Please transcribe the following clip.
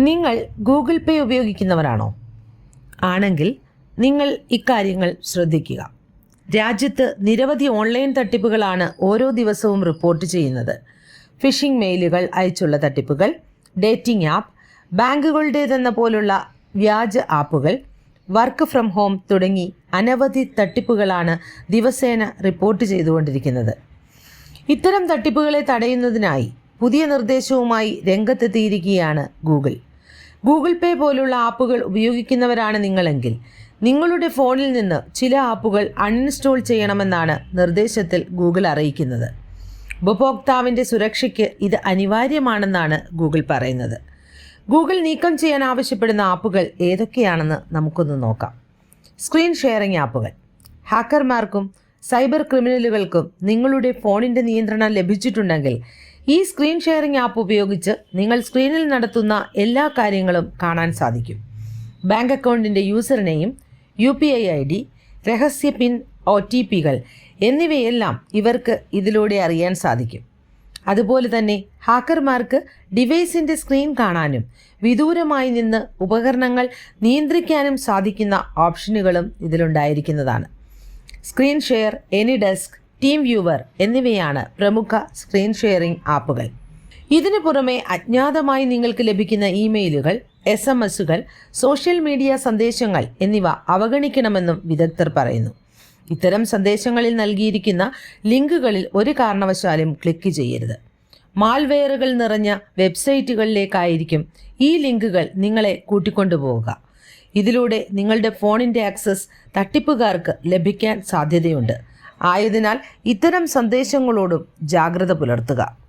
നിങ്ങൾ ഗൂഗിൾ പേ ഉപയോഗിക്കുന്നവരാണോ? ആണെങ്കിൽ നിങ്ങൾ ഇക്കാര്യങ്ങൾ ശ്രദ്ധിക്കുക. രാജ്യത്ത് നിരവധി ഓൺലൈൻ തട്ടിപ്പുകളാണ് ഓരോ ദിവസവും റിപ്പോർട്ട് ചെയ്യുന്നത്. ഫിഷിംഗ് മെയിലുകൾ അയച്ചുള്ള തട്ടിപ്പുകൾ ഡേറ്റിംഗ് ആപ്പ് ബാങ്കുകളുടേതെന്ന പോലുള്ള വ്യാജ ആപ്പുകൾ വർക്ക് ഫ്രം ഹോം തുടങ്ങി അനവധി തട്ടിപ്പുകളാണ് ദിവസേന റിപ്പോർട്ട് ചെയ്തുകൊണ്ടിരിക്കുന്നത്. ഇത്തരം തട്ടിപ്പുകളെ തടയുന്നതിനായി പുതിയ നിർദ്ദേശവുമായി രംഗത്തെത്തിയിരിക്കുകയാണ് ഗൂഗിൾ. ഗൂഗിൾ പേ പോലുള്ള ആപ്പുകൾ ഉപയോഗിക്കുന്നവരാണ് നിങ്ങളെങ്കിൽ നിങ്ങളുടെ ഫോണിൽ നിന്ന് ചില ആപ്പുകൾ അൺഇൻസ്റ്റോൾ ചെയ്യണമെന്നാണ് നിർദ്ദേശത്തിൽ ഗൂഗിൾ അറിയിക്കുന്നത്. ഉപഭോക്താവിന്റെ സുരക്ഷയ്ക്ക് ഇത് അനിവാര്യമാണെന്നാണ് ഗൂഗിൾ പറയുന്നത്. ഗൂഗിൾ നീക്കം ചെയ്യാൻ ആവശ്യപ്പെടുന്ന ആപ്പുകൾ ഏതൊക്കെയാണെന്ന് നമുക്കൊന്ന് നോക്കാം. സ്ക്രീൻ ഷെയറിംഗ് ആപ്പുകൾ. ഹാക്കർമാർക്കും സൈബർ ക്രിമിനലുകൾക്കും നിങ്ങളുടെ ഫോണിന്റെ നിയന്ത്രണം ലഭിച്ചിട്ടുണ്ടെങ്കിൽ ഈ സ്ക്രീൻ ഷെയറിംഗ് ആപ്പ് ഉപയോഗിച്ച് നിങ്ങൾ സ്ക്രീനിൽ നടത്തുന്ന എല്ലാ കാര്യങ്ങളും കാണാൻ സാധിക്കും. ബാങ്ക് അക്കൗണ്ടിന്റെ user name U P I I D രഹസ്യ പിൻ ഒ ടി പികൾ എന്നിവയെല്ലാം ഇവർക്ക് ഇതിലൂടെ അറിയാൻ സാധിക്കും. അതുപോലെ തന്നെ ഹാക്കർമാർക്ക് ഡിവൈസിന്റെ സ്ക്രീൻ കാണാനും വിദൂരമായി നിന്ന് ഉപകരണങ്ങൾ നിയന്ത്രിക്കാനും സാധിക്കുന്ന ഓപ്ഷനുകളും ഇതിലുണ്ടായിരിക്കുന്നതാണ്. Screen share AnyDesk TeamViewer എന്നിവയാണ് പ്രമുഖ സ്ക്രീൻ ഷെയറിംഗ് ആപ്പുകൾ. ഇതിനു പുറമെ അജ്ഞാതമായി നിങ്ങൾക്ക് ലഭിക്കുന്ന ഇമെയിലുകൾ എസ് എം എസുകൾ സോഷ്യൽ മീഡിയ സന്ദേശങ്ങൾ എന്നിവ അവഗണിക്കണമെന്നും വിദഗ്ധർ പറയുന്നു. ഇത്തരം സന്ദേശങ്ങളിൽ നൽകിയിരിക്കുന്ന ലിങ്കുകളിൽ ഒരു കാരണവശാലും ക്ലിക്ക് ചെയ്യരുത്. മാൽവെയറുകൾ നിറഞ്ഞ വെബ്സൈറ്റുകളിലേക്കായിരിക്കും ഈ ലിങ്കുകൾ നിങ്ങളെ കൂട്ടിക്കൊണ്ടുപോവുക. ഇതിലൂടെ നിങ്ങളുടെ ഫോണിന്റെ ആക്സസ് തട്ടിപ്പുകാർക്ക് ലഭിക്കാൻ സാധ്യതയുണ്ട്. ആയതിനാൽ ഇത്തരം സന്ദേശങ്ങളോടും ജാഗ്രത പുലർത്തുക.